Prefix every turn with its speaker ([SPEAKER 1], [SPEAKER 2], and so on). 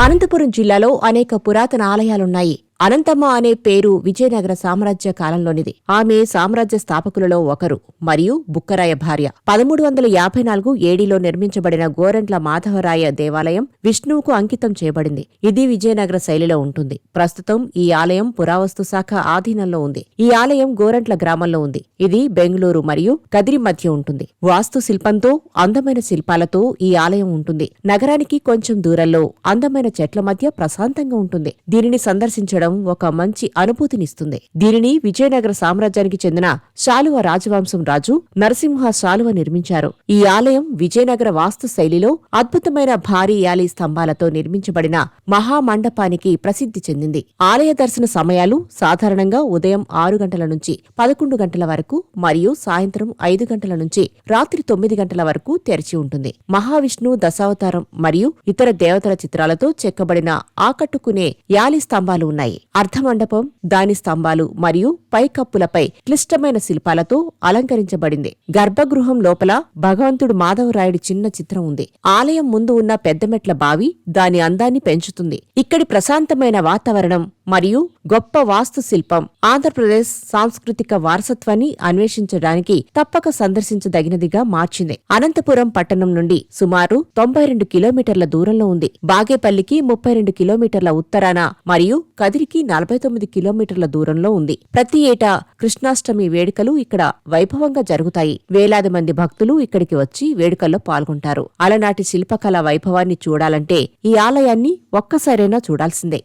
[SPEAKER 1] అనంతపురం జిల్లాలో అనేక పురాతన ఆలయాలున్నాయి. అనంతమ్మ అనే పేరు విజయనగర సామ్రాజ్య కాలంలోనిది. ఆమె సామ్రాజ్య స్థాపకులలో ఒకరు మరియు బుక్కరాయ భార్య. పదమూడు వందల యాభై నాలుగు ఏడీలో నిర్మించబడిన గోరంట్ల మాధవరాయ దేవాలయం విష్ణువుకు అంకితం చేయబడింది. ఇది విజయనగర శైలిలో ఉంటుంది. ప్రస్తుతం ఈ ఆలయం పురావస్తు శాఖ ఆధీనంలో ఉంది. ఈ ఆలయం గోరంట్ల గ్రామంలో ఉంది. ఇది బెంగళూరు మరియు కదిరి మధ్య ఉంటుంది. వాస్తు శిల్పంతో అందమైన శిల్పాలతో ఈ ఆలయం ఉంటుంది. నగరానికి కొంచెం దూరంలో అందమైన చెట్ల మధ్య ప్రశాంతంగా ఉంటుంది. దీనిని సందర్శించడం ఒక మంచి అనుభూతినిస్తుంది. దీనిని విజయనగర సామ్రాజ్యానికి చెందిన శాలువ రాజవంశం రాజు నరసింహ శాలువ నిర్మించారు. ఈ ఆలయం విజయనగర వాస్తు శైలిలో అద్భుతమైన భారీ యాలి స్తంభాలతో నిర్మించబడిన మహామండపానికి ప్రసిద్ధి చెందింది. ఆలయ దర్శన సమయాలు సాధారణంగా ఉదయం ఆరు గంటల నుంచి పదకొండు గంటల వరకు మరియు సాయంత్రం ఐదు గంటల నుంచి రాత్రి తొమ్మిది గంటల వరకు తెరిచి ఉంటుంది. మహావిష్ణు దశావతారం మరియు ఇతర దేవతల చిత్రాలతో చెక్కబడిన ఆకట్టుకునే యాలి స్తంభాలు ఉన్నాయి. అర్ధమండపం దాని స్తంభాలు మరియు పైకప్పులపై క్లిష్టమైన శిల్పాలతో అలంకరించబడింది. గర్భగృహం లోపల భగవంతుడు మాధవరాయుడి చిన్న చిత్రం ఉంది. ఆలయం ముందు ఉన్న పెద్దమెట్ల బావి దాని అందాన్ని పెంచుతుంది. ఇక్కడి ప్రశాంతమైన వాతావరణం మరియు గొప్ప వాస్తుశిల్పం ఆంధ్రప్రదేశ్ సాంస్కృతిక వారసత్వాన్ని అన్వేషించడానికి తప్పక సందర్శించదగినదిగా మార్చింది. అనంతపురం పట్టణం నుండి సుమారు తొంభై రెండు కిలోమీటర్ల దూరంలో ఉంది. బాగేపల్లికి ముప్పై రెండు కిలోమీటర్ల ఉత్తరాన మరియు కదిరికి నలభై తొమ్మిది కిలోమీటర్ల దూరంలో ఉంది. ప్రతి ఏటా కృష్ణాష్టమి వేడుకలు ఇక్కడ వైభవంగా జరుగుతాయి. వేలాది మంది భక్తులు ఇక్కడికి వచ్చి వేడుకల్లో పాల్గొంటారు. అలనాటి శిల్పకళ వైభవాన్ని చూడాలంటే ఈ ఆలయాన్ని ఒక్కసారైనా చూడాల్సిందే.